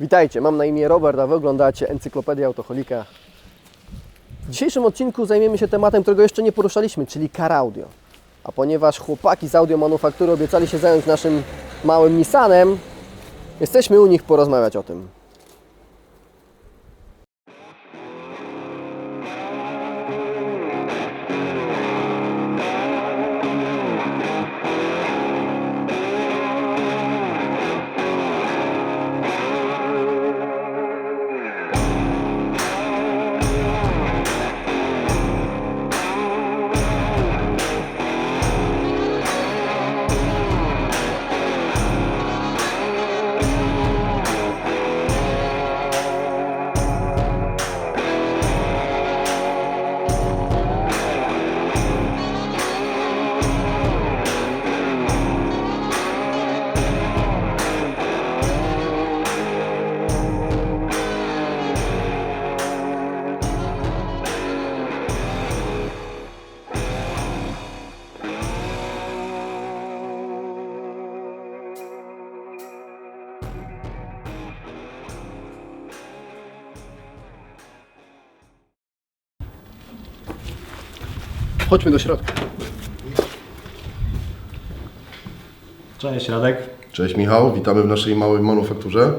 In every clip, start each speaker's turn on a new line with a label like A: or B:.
A: Witajcie, mam na imię Robert, a Wy oglądacie Encyklopedię Autocholika. W dzisiejszym odcinku zajmiemy się tematem, którego jeszcze nie poruszaliśmy, czyli car audio. A ponieważ chłopaki z Audio Manufaktury obiecali się zająć naszym małym Nissanem, jesteśmy u nich porozmawiać o tym. Chodźmy do środka.
B: Cześć Radek.
C: Cześć Michał, witamy w naszej małej manufakturze.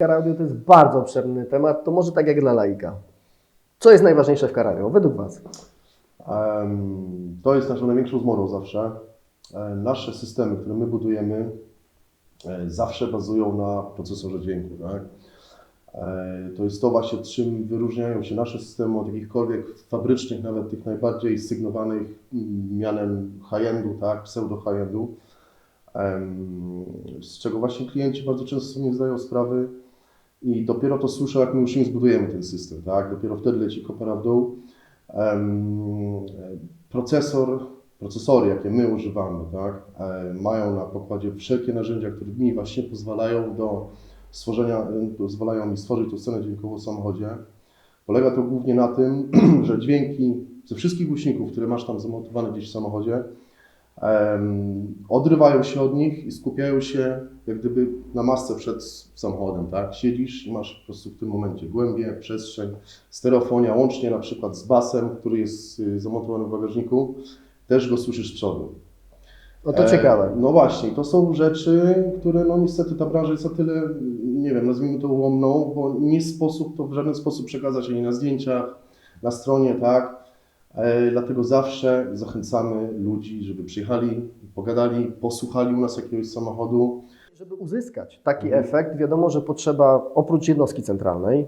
A: Audio to jest bardzo obszerny temat, to może tak jak dla laika. Co jest najważniejsze w audio, według Was?
C: To jest naszą największą zmorą zawsze. E, Nasze systemy, które my budujemy, e, zawsze bazują na procesorze dźwięku. Tak? E, To jest to właśnie, czym wyróżniają się nasze systemy od jakichkolwiek fabrycznych, nawet tych najbardziej sygnowanych mianem high-endu, tak? pseudo high-endu. Em, Z czego właśnie klienci bardzo często nie zdają sprawy i dopiero to słyszą, jak my już im zbudujemy ten system. Tak? Dopiero wtedy leci kopera w dół. Procesor, procesory, jakie my używamy, tak, e, mają na pokładzie wszelkie narzędzia, które mi właśnie pozwalają do stworzenia, pozwalają mi stworzyć tą scenę dźwiękową w samochodzie. Polega to głównie na tym, że dźwięki ze wszystkich głośników, które masz tam zamontowane gdzieś w samochodzie, odrywają się od nich i skupiają się jak gdyby na masce przed samochodem, tak? Siedzisz i masz po prostu w tym momencie głębię, przestrzeń, stereofonia, łącznie na przykład z basem, który jest y, zamontowany w bagażniku, też go słyszysz z przodu.
A: No to
C: E,
A: ciekawe.
C: No właśnie, to są rzeczy, które no niestety ta branża jest na tyle, nie wiem, nazwijmy to ułomną, bo nie sposób to w żaden sposób przekazać ani na zdjęciach, na stronie, tak? E, Dlatego zawsze zachęcamy ludzi, żeby przyjechali, pogadali, posłuchali u nas jakiegoś samochodu.
A: Żeby uzyskać taki
C: Mhm.
A: efekt, wiadomo, że potrzeba oprócz jednostki centralnej,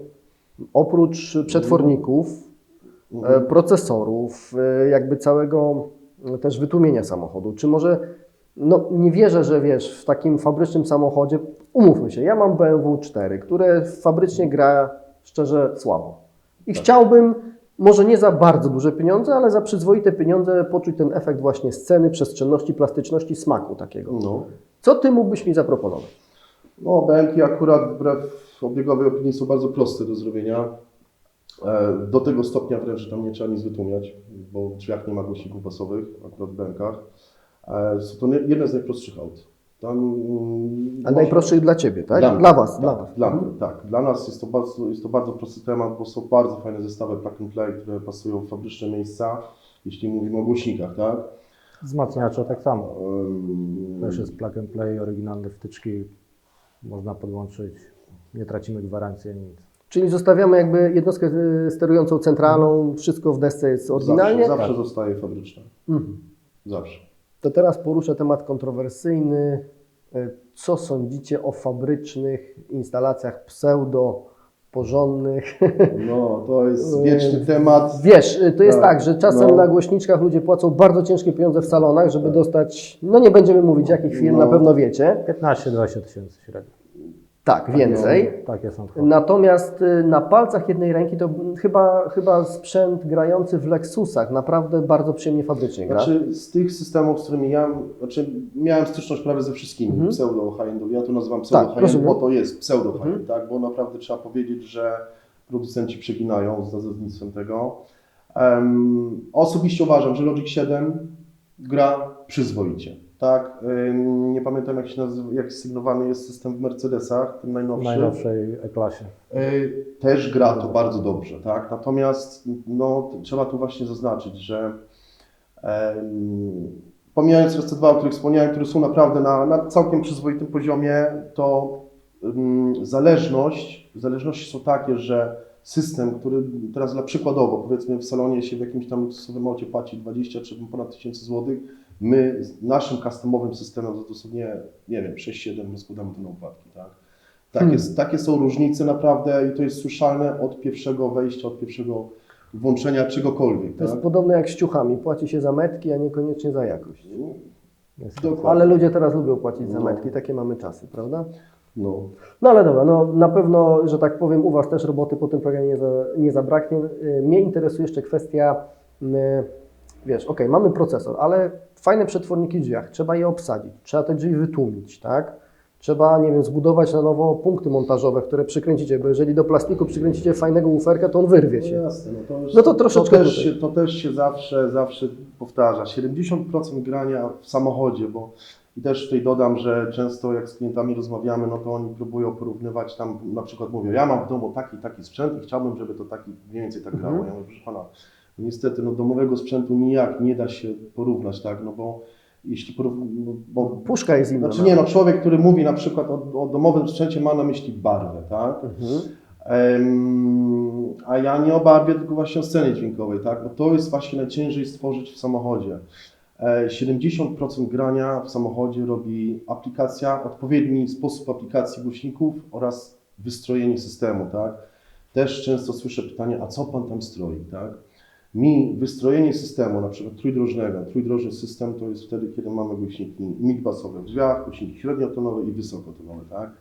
A: oprócz przetworników,
C: Mhm.
A: e, procesorów, e, jakby całego też wytłumienia samochodu. Czy może, no nie wierzę, że wiesz, w takim fabrycznym samochodzie, umówmy się, ja mam BMW 4, które fabrycznie gra szczerze słabo. I chciałbym, może nie za bardzo duże pieniądze, ale za przyzwoite pieniądze poczuć ten efekt właśnie sceny, przestrzenności, plastyczności, smaku takiego.
C: No.
A: Co Ty mógłbyś mi zaproponować?
C: No, BMK akurat wbrew obiegowej opinii są bardzo proste do zrobienia. E, Do tego stopnia wręcz, że tam nie trzeba nic wytłumiać, bo w drzwiach nie ma głośników basowych, akurat w BMKach. E, Są to jedne z najprostszych aut. Tam, mm,
A: A
C: można-
A: najprostszych dla Ciebie, tak?
C: Dla,
A: Dla, Was,
C: tak,
A: dla Was.
C: Dla,
A: Mhm.
C: mnie, tak. dla nas jest to, bardzo, jest to bardzo prosty temat, bo są bardzo fajne zestawy plug and play, które pasują w fabryczne miejsca, jeśli mówimy o głośnikach, tak?
B: Wzmacniacze tak samo.
C: Em,
B: Też jest plug and play, oryginalne wtyczki. Można podłączyć. Nie tracimy gwarancji ani nic.
A: Czyli zostawiamy jakby jednostkę y, sterującą centralną, wszystko w desce jest oryginalnie.
C: Zawsze, zawsze zostaje fabryczne.
A: Mhm.
C: Zawsze.
A: To teraz poruszę temat kontrowersyjny. Y, Co sądzicie o fabrycznych instalacjach pseudo porządnych?
C: No, to jest wieczny temat.
A: Wiesz, y, to jest tak,
C: Tak,
A: że czasem
C: no.
A: na głośniczkach ludzie płacą bardzo ciężkie pieniądze w salonach, żeby dostać, no nie będziemy mówić jakich firm,
C: No.
A: na pewno wiecie.
B: 15-20 tysięcy średnio.
A: Tak, więcej.
B: Takie są.
A: Natomiast y, na palcach jednej ręki to chyba, chyba sprzęt grający w Lexusach naprawdę bardzo przyjemnie fabrycznie gra.
C: Znaczy z tych systemów, z którymi ja znaczy, miałem styczność prawie ze wszystkimi
A: Mhm.
C: pseudo high-endowymi, ja to nazywam pseudo
A: Tak, rozumiem.
C: bo to jest pseudo high-end,
A: Mhm.
C: tak? bo naprawdę trzeba powiedzieć, że producenci przeginają z nazewnictwem tego. Em, osobiście uważam, że Logic 7 gra przyzwoicie. Tak, nie pamiętam jak się nazywa, jak sygnowany jest system w Mercedesach, tym
B: W
C: najnowszym.
B: najnowszej E-klasie.
C: Y, Też gra to bardzo dobrze, tak? Natomiast no, trzeba tu właśnie zaznaczyć, że pomijając RC2, o których wspomniałem, które są naprawdę na, na całkiem przyzwoitym poziomie, to zależność, zależności są takie, że system, który teraz dla przykładowo, powiedzmy w salonie się w jakimś tam luksusowym aucie płaci 20 czy ponad 1000 złotych, my z naszym customowym systemem za dosłownie, nie wiem, 6-7 rozkładamy na układki, tak? Takie,
A: Hmm.
C: takie są różnice naprawdę i to jest słyszalne od pierwszego wejścia, od pierwszego włączenia czegokolwiek.
A: To jest
C: Tak?
A: podobne jak z ciuchami. Płaci się za metki, a niekoniecznie za jakość.
B: Niestety.
C: Dokładnie.
A: Ale ludzie teraz lubią płacić za
C: No.
A: metki, takie mamy czasy, prawda?
C: No.
A: No ale dobra, no na pewno, że tak powiem, u Was też roboty po tym programie nie, za, nie zabraknie. Y, Mnie interesuje jeszcze kwestia, y, wiesz, okej, mamy procesor, ale fajne przetworniki w drzwiach, trzeba je obsadzić, trzeba te drzwi wytłumić, tak? Trzeba, nie wiem, zbudować na nowo punkty montażowe, które przykręcicie, bo jeżeli do plastiku przykręcicie fajnego uferka, to on wyrwie
C: No
A: się.
C: jasne, no to, już,
A: No to troszeczkę
C: to też, się, to też się zawsze, zawsze powtarza. 70% grania w samochodzie, bo i też tutaj dodam, że często jak z klientami rozmawiamy, no to oni próbują porównywać tam, na przykład mówią, ja mam w domu taki, taki sprzęt i chciałbym, żeby to taki mniej więcej tak grało.
A: Mhm.
C: Ja mówię, proszę pana, no niestety no domowego sprzętu nijak nie da się porównać, tak, no bo jeśli no, bo
A: Puszka jest inna.
C: Znaczy nie, no człowiek, który mówi na przykład o, o domowym sprzęcie ma na myśli barwę, tak?
A: Mhm.
C: Em, a ja nie o barwie, tylko właśnie o scenie dźwiękowej, tak? Bo to jest właśnie najciężej stworzyć w samochodzie. E, 70% grania w samochodzie robi aplikacja, odpowiedni sposób aplikacji głośników oraz wystrojenie systemu, tak? Też często słyszę pytanie, a co pan tam stroi, tak? Mi wystrojenie systemu, na przykład trójdrożnego, trójdrożny system to jest wtedy, kiedy mamy głośniki mid-basowe w drzwiach, głośniki średniotonowe i wysokotonowe, tak?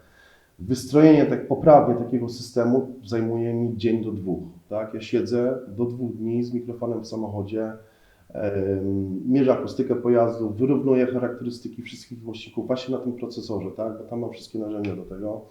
C: Wystrojenie tak poprawnie takiego systemu zajmuje mi dzień do dwóch. Tak? Ja siedzę do dwóch dni z mikrofonem w samochodzie, mierzę akustykę pojazdu, wyrównuję charakterystyki wszystkich głośników właśnie na tym procesorze, tak? bo tam mam wszystkie narzędzia do tego.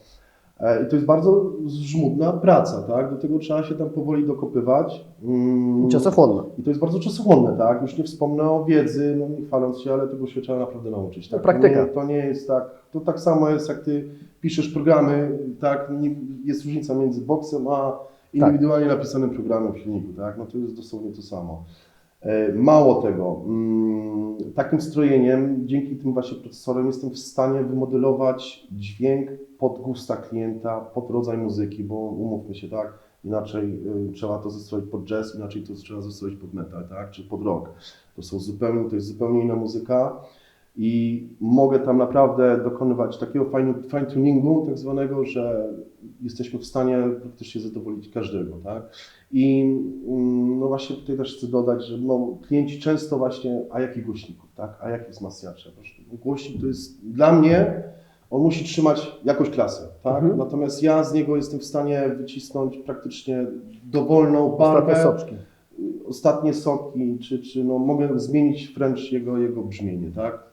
C: E, I to jest bardzo żmudna praca, tak? Do tego trzeba się tam powoli dokopywać. Mm,
A: I czasochłonna.
C: I to jest bardzo czasochłonne, tak? Już nie wspomnę o wiedzy, no nie chwaląc się, ale tego się trzeba naprawdę nauczyć. Tak?
A: Praktyka.
C: To nie, to nie jest tak, to tak samo jest jak ty piszesz programy, tak? Nie, jest różnica między boxem a indywidualnie napisanym programem w silniku, tak? No to jest dosłownie to samo. E, Mało tego, mm, takim strojeniem, dzięki tym właśnie procesorem jestem w stanie wymodelować dźwięk pod gusta klienta, pod rodzaj muzyki, bo umówmy się, tak, inaczej y, trzeba to zestroić pod jazz, inaczej to trzeba zestroić pod metal, tak, czy pod rock. To są zupełnie, to jest zupełnie inna muzyka i mogę tam naprawdę dokonywać takiego fine, fine tuningu tak zwanego, że jesteśmy w stanie praktycznie zadowolić każdego, tak. I mm, no właśnie tutaj też chcę dodać, że no, klienci często właśnie, a jakich głośników, tak, a jakich wzmacniaczy. Głośnik to jest dla mnie, on musi trzymać jakąś klasę, tak?
A: Mhm.
C: Natomiast ja z niego jestem w stanie wycisnąć praktycznie dowolną
A: Ostatnie
C: barwę,
A: soczki.
C: ostatnie soki, czy, czy no, mogę zmienić wręcz jego, jego brzmienie, tak?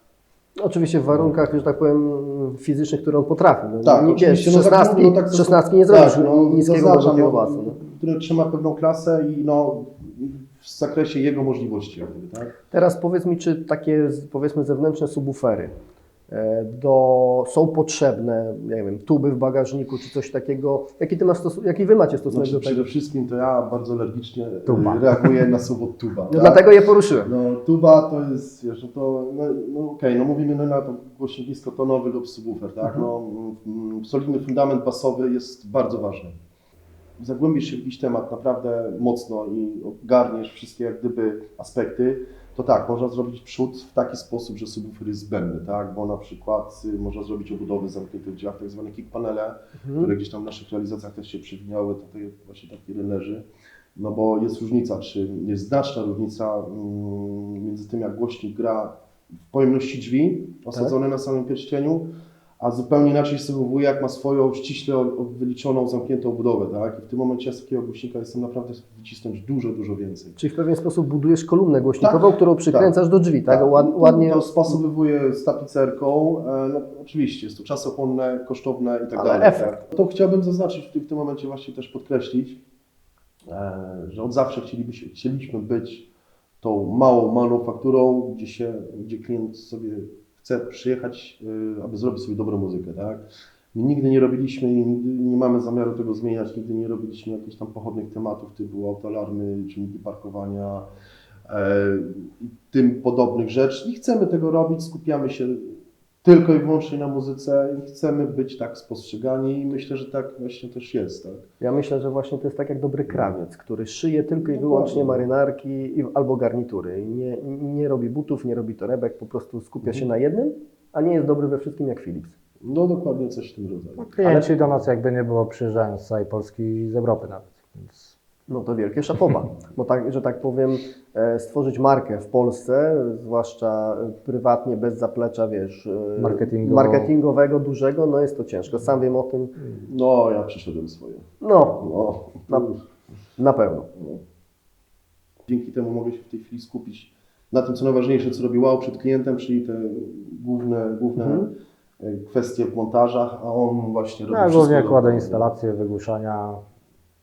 A: Oczywiście w warunkach, że tak powiem, fizycznych, które on potrafi. No,
C: Tak,
A: nie,
C: oczywiście,
A: wiesz,
C: no tak,
A: 16,
C: no tak,
A: 16 nie zrobisz
C: tak, no,
A: niskiego
C: zaznaczam, no,
A: basu. No.
C: który trzyma pewną klasę i no, w zakresie jego możliwości, tak?
A: Teraz powiedz mi, czy takie powiedzmy zewnętrzne subwoofery do, są potrzebne, nie wiem, tuby w bagażniku czy coś takiego. Jaki, ty masz stos- jaki wy macie stosunek
C: Znaczy,
A: do tego?
C: przede wszystkim to ja bardzo alergicznie e,
B: Tuba.
C: reaguję na słowo tuba.
A: No
C: tak?
A: dlatego je poruszyłem.
C: No, tuba to jest, wiesz, no to, no, no okej, no mówimy no, na to głośnik niskotonowy lub subwoofer, tak,
A: Mhm.
C: no, mm, solidny fundament basowy jest bardzo ważny. Zagłębisz się w jakiś temat naprawdę mocno i ogarniesz wszystkie jak gdyby aspekty, to tak, można zrobić przód w taki sposób, że subwoofer jest zbędny, tak, bo na przykład y, można zrobić obudowy zamknięte w drzwiach, tak zwane kick panele,
A: Mhm.
C: które gdzieś tam w naszych realizacjach też się przewinęły, tutaj właśnie taki jeden leży. No bo jest różnica, czy jest znaczna różnica mm, między tym, jak głośnik gra w pojemności drzwi osadzone na samym pierścieniu, a zupełnie inaczej sobie wujek ma swoją ściśle wyliczoną, zamkniętą budowę, tak? I w tym momencie z takiego głośnika jestem naprawdę wycisnąć dużo, dużo więcej.
A: Czyli w pewien sposób budujesz kolumnę głośnikową, którą przykręcasz do drzwi, tak?
C: Tak,
A: Ład, ładnie.
C: Dostosowywuję z tapicerką. E, no, oczywiście jest to czasochłonne, kosztowne i tak
A: Ale
C: dalej.
A: efekt.
C: Tak. To chciałbym zaznaczyć w tym, w tym momencie właśnie też podkreślić, e, że od zawsze chcielibyśmy, chcieliśmy być tą małą manufakturą, gdzie, się, gdzie klient sobie chce przyjechać, e, aby zrobić sobie dobrą muzykę. Tak? My nigdy nie robiliśmy i nie mamy zamiaru tego zmieniać, nigdy nie robiliśmy jakichś tam pochodnych tematów typu autoalarmy, czynniki parkowania, e, i tym podobnych rzeczy. Nie chcemy tego robić, skupiamy się tylko i wyłącznie na muzyce i chcemy być tak spostrzegani i myślę, że tak właśnie też jest. Tak?
A: Ja myślę, że właśnie to jest tak jak dobry krawiec, który szyje tylko i
C: Dokładnie.
A: wyłącznie marynarki i, albo garnitury. Nie, nie robi butów, nie robi torebek, po prostu skupia się na jednym, a nie jest dobry we wszystkim jak Philips.
C: No dokładnie coś w tym rodzaju.
B: Klienci do nas jakby nie było przyjeżdżają z całej Polski i z Europy nawet. Więc
A: No to wielkie szapoba, bo tak, że tak powiem, e, stworzyć markę w Polsce, zwłaszcza e, prywatnie, bez zaplecza, wiesz, e,
B: Marketingowo-
A: marketingowego, dużego, no jest to ciężko. Sam wiem o tym,
C: No, ja przyszedłem swoje.
A: no,
C: No,
A: Na- na pewno.
C: no. Dzięki temu mogę się w tej chwili skupić na tym, co najważniejsze, co robi wow przed klientem, czyli te główne, główne
A: Mhm.
C: kwestie w montażach, a on właśnie robi
B: ja
C: wszystko
B: głównie kładę instalacje, wygłuszania,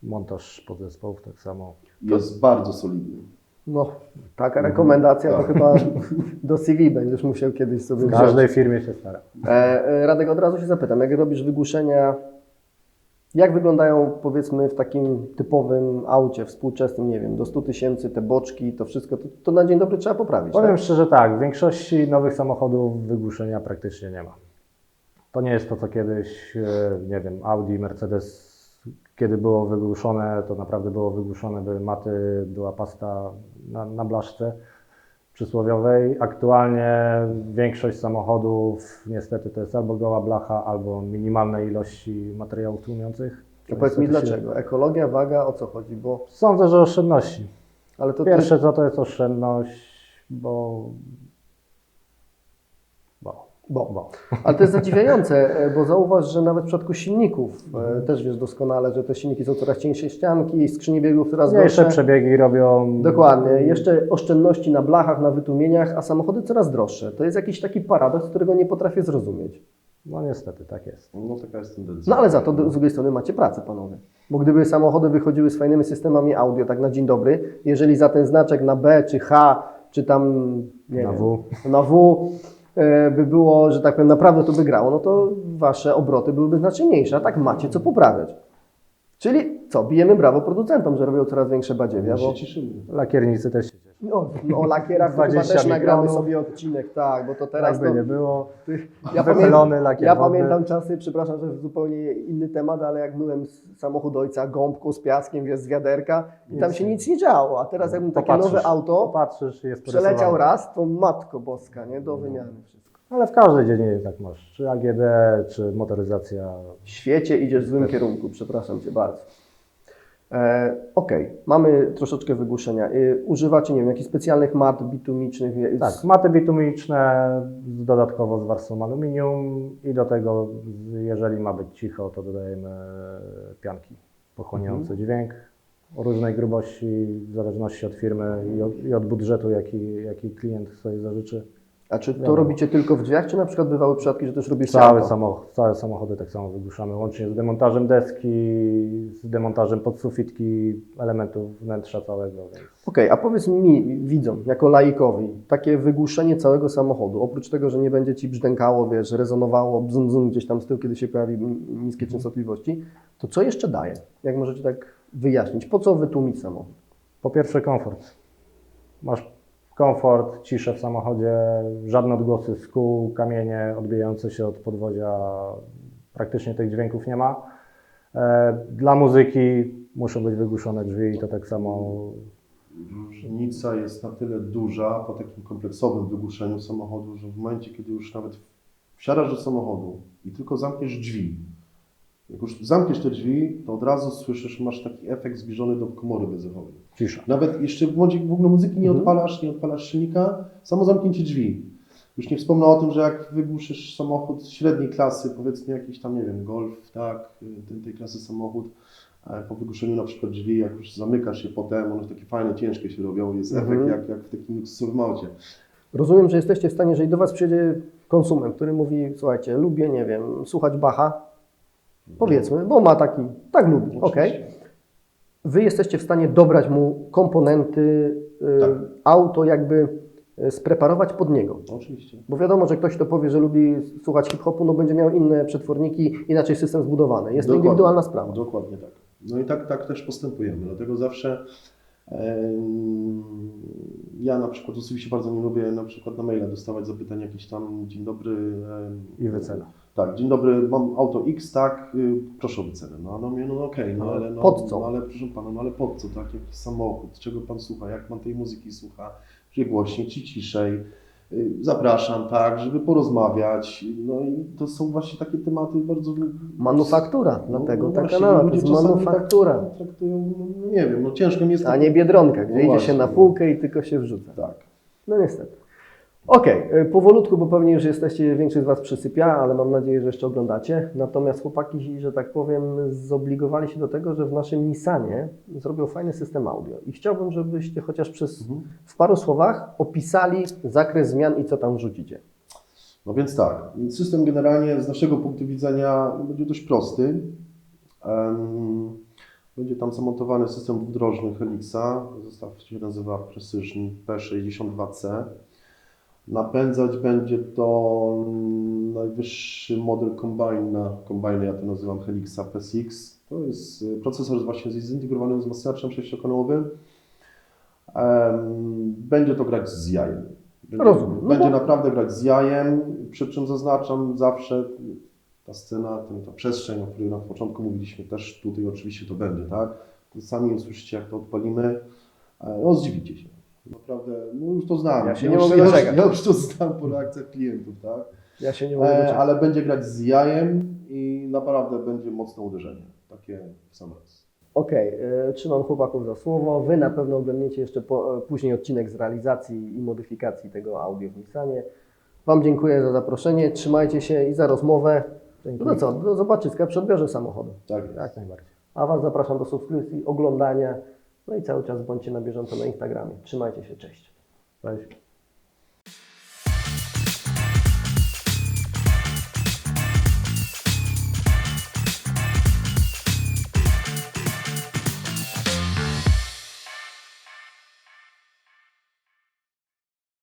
B: montaż podzespołów tak samo.
C: Jest bardzo solidny.
A: No, taka rekomendacja to
C: Tak.
A: chyba do CV będziesz musiał kiedyś sobie
B: W
A: wziąć.
B: każdej firmie się stara.
A: E, e, Radek, od razu się zapytam, jak robisz wygłuszenia, jak wyglądają powiedzmy w takim typowym aucie współczesnym, nie wiem, do 100 tysięcy, te boczki, to wszystko, to, to na dzień dobry trzeba poprawić,
B: Powiem
A: tak?
B: szczerze tak, w większości nowych samochodów wygłuszenia praktycznie nie ma. To nie jest to, co kiedyś, e, nie wiem, Audi, Mercedes, kiedy było wygłuszone, to naprawdę było wygłuszone, były maty, była pasta na, na blaszce przysłowiowej. Aktualnie większość samochodów niestety to jest albo goła blacha, albo minimalne ilości materiałów tłumiących.
A: To powiedz mi dlaczego, ekologia, waga, o co chodzi, bo,
B: Sądzę, że oszczędności.
A: ale to
B: Pierwsze co to jest oszczędność, bo... bo,
A: Bo. Ale to jest zadziwiające, e, bo zauważ, że nawet w przypadku silników, e, też wiesz doskonale, że te silniki są coraz cieńsze ścianki, skrzynie biegów coraz gorsze.
B: przebiegi robią.
A: Dokładnie. Jeszcze oszczędności na blachach, na wytłumieniach, a samochody coraz droższe. To jest jakiś taki paradoks, którego nie potrafię zrozumieć.
B: No niestety, tak jest.
C: No taka jest tendencja.
A: No ale za to z drugiej strony macie pracę, panowie. Bo gdyby samochody wychodziły z fajnymi systemami audio, tak na dzień dobry, jeżeli za ten znaczek na B czy H, czy tam nie
B: Na
A: wiem,
B: W.
A: na W by było, że tak powiem, naprawdę to by grało, no to wasze obroty byłyby znacznie mniejsze, a tak macie co poprawiać. Czyli co, bijemy brawo producentom, że robią coraz większe badziewia, bo.
B: Lakiernicy też się cieszą.
A: No, no, o lakierach to chyba
B: 20
A: też nagramy sobie odcinek, tak, bo to teraz
B: Jakby
A: to,
B: nie było.
A: ja, pamiętam,
B: lakier
A: ja pamiętam czasy, przepraszam, że zupełnie inny temat, ale jak myłem samochód ojca gąbką z piaskiem, wiesz, z wiaderka i tam się nic nie działo, a teraz jakbym takie nowe auto
B: jest
A: przeleciał raz, to matko boska, nie, do wymiany wszystko.
B: Ale w każdej dziedzinie tak masz. Czy AGD, czy motoryzacja.
A: W świecie idziesz w złym kierunku, przepraszam Cię bardzo. E, Okej, mamy troszeczkę wygłuszenia. E, używacie, nie wiem, jakichś specjalnych mat bitumicznych?
B: Tak, maty bitumiczne, dodatkowo z warstwą aluminium i do tego, jeżeli ma być cicho, to dodajemy pianki pochłaniające dźwięk o różnej grubości, w zależności od firmy i od, i od budżetu, jaki, jaki klient sobie zażyczy.
A: A czy to
B: Wiadomo.
A: robicie tylko w drzwiach, czy na przykład bywały przypadki, że też robicie
B: Cały
A: auto?
B: samochód, całe samochody tak samo wygłuszamy, łącznie z demontażem deski, z demontażem podsufitki, elementów wnętrza całego. Więc
A: Okej, a powiedz mi, widzom, jako laikowi, takie wygłuszenie całego samochodu, oprócz tego, że nie będzie Ci brzdękało, wiesz, rezonowało, bzum, bzum gdzieś tam z tyłu, kiedy się pojawi niskie częstotliwości, to co jeszcze daje? Jak możecie tak wyjaśnić? Po co wytłumić samochód?
B: Po pierwsze komfort. Masz komfort, ciszę w samochodzie, żadne odgłosy z kół, kamienie odbijające się od podwozia, praktycznie tych dźwięków nie ma. E, Dla muzyki muszą być wygłuszone drzwi i to tak samo
C: Różnica jest na tyle duża po takim kompleksowym wygłuszeniu samochodu, że w momencie, kiedy już nawet wsiadasz do samochodu i tylko zamkniesz drzwi, jak już zamkniesz te drzwi, to od razu słyszysz, masz taki efekt zbliżony do komory wydechowej.
B: cisza.
C: Nawet jeszcze w momencie, w ogóle muzyki nie
A: Mhm.
C: odpalasz, nie odpalasz silnika, samo zamknięcie drzwi. Już nie wspomnę o tym, że jak wygłuszysz samochód średniej klasy, powiedzmy jakiś tam, nie wiem, Golf, tak, tej, tej klasy samochód, po wygłuszeniu na przykład drzwi, jak już zamykasz je potem, one takie fajne, ciężkie się robią, jest
A: Mhm.
C: efekt jak, jak w takim luksusowym aucie.
A: Rozumiem, że jesteście w stanie, jeżeli do Was przyjdzie konsument, który mówi, słuchajcie, lubię, nie wiem, słuchać Bacha, powiedzmy, bo ma taki, tak lubi.
C: Oczywiście.
A: Wy jesteście w stanie dobrać mu komponenty, y,
C: Tak.
A: auto jakby y, spreparować pod niego.
C: Oczywiście.
A: Bo wiadomo, że ktoś, kto powie, że lubi słuchać hip-hopu, no będzie miał inne przetworniki, inaczej system zbudowany. Jest to
C: Dokładnie.
A: indywidualna sprawa.
C: Dokładnie tak. No i tak, tak też postępujemy. Dlatego zawsze ja na przykład osobiście bardzo nie lubię na przykład na maila dostawać zapytań jakieś tam dzień dobry.
B: I wycena.
C: Tak, dzień dobry, mam auto X, tak, y, proszę o wycenę. No, no, mówię, no okej, no ale no,
A: pod co?
C: No, ale proszę pana, no ale pod co, tak, jakiś samochód, czego pan słucha, jak pan tej muzyki słucha, czy głośniej, czy ciszej. Y, Zapraszam, tak, żeby porozmawiać. No i to są właśnie takie tematy bardzo
A: Manufaktura,
C: no,
A: dlatego
C: no
A: ta
C: właśnie,
A: kanała, to jest
C: czasami
A: manufaktura.
C: Tak traktują, no nie wiem, no ciężko mi jest
A: A
C: tak-
A: nie biedronka, gdzie
C: No
A: idzie się
C: właśnie.
A: na półkę i tylko się wrzuca.
C: Tak.
A: No niestety. Okej, y, powolutku, bo pewnie już jesteście, większość z Was przysypia, ale mam nadzieję, że jeszcze oglądacie. Natomiast chłopaki, że tak powiem, zobligowali się do tego, że w naszym Nissanie zrobią fajny system audio. I chciałbym, żebyście chociaż przez,
C: Mhm.
A: w paru słowach opisali zakres zmian i co tam wrzucicie.
C: No więc tak, system generalnie z naszego punktu widzenia będzie dość prosty. Będzie tam zamontowany system dwudrożny Helixa, zestaw się nazywa Precision P62C. Napędzać będzie to najwyższy model kombajna, kombajny ja to nazywam Helixa PSX. To jest y, procesor właśnie zintegrowany z wzmacniaczem sześciokanałowym. Będzie to grać z jajem. Będzie,
A: Rozumiem. No
C: będzie
A: bo-
C: naprawdę grać z jajem, przy czym zaznaczam zawsze ta scena, ten, ta przestrzeń, o której na początku mówiliśmy, też tutaj oczywiście to będzie, tak? Sami usłyszycie, jak to odpalimy, e, no zdziwicie się. Naprawdę, no już to znam.
A: Ja się nie
C: już,
A: mogę
C: ja, już,
A: doczekać.
C: ja już to znam po reakcjach klientów, tak?
A: Ja się nie mogę
C: E,
A: doczekać.
C: ale będzie grać z jajem i naprawdę będzie mocne uderzenie. Takie w sam raz.
A: Okej, y, trzymam chłopaków za słowo. Wy na pewno oglądniecie jeszcze po, później odcinek z realizacji i modyfikacji tego audio w Nissanie. Wam dziękuję za zaproszenie, trzymajcie się i za rozmowę. No co, do zobaczyska przy odbiorze samochodu.
C: Tak jest.
B: Jak najbardziej.
A: A Was zapraszam do subskrypcji, oglądania, no i cały czas bądźcie na bieżąco na Instagramie. Trzymajcie się, cześć.
B: Cześć.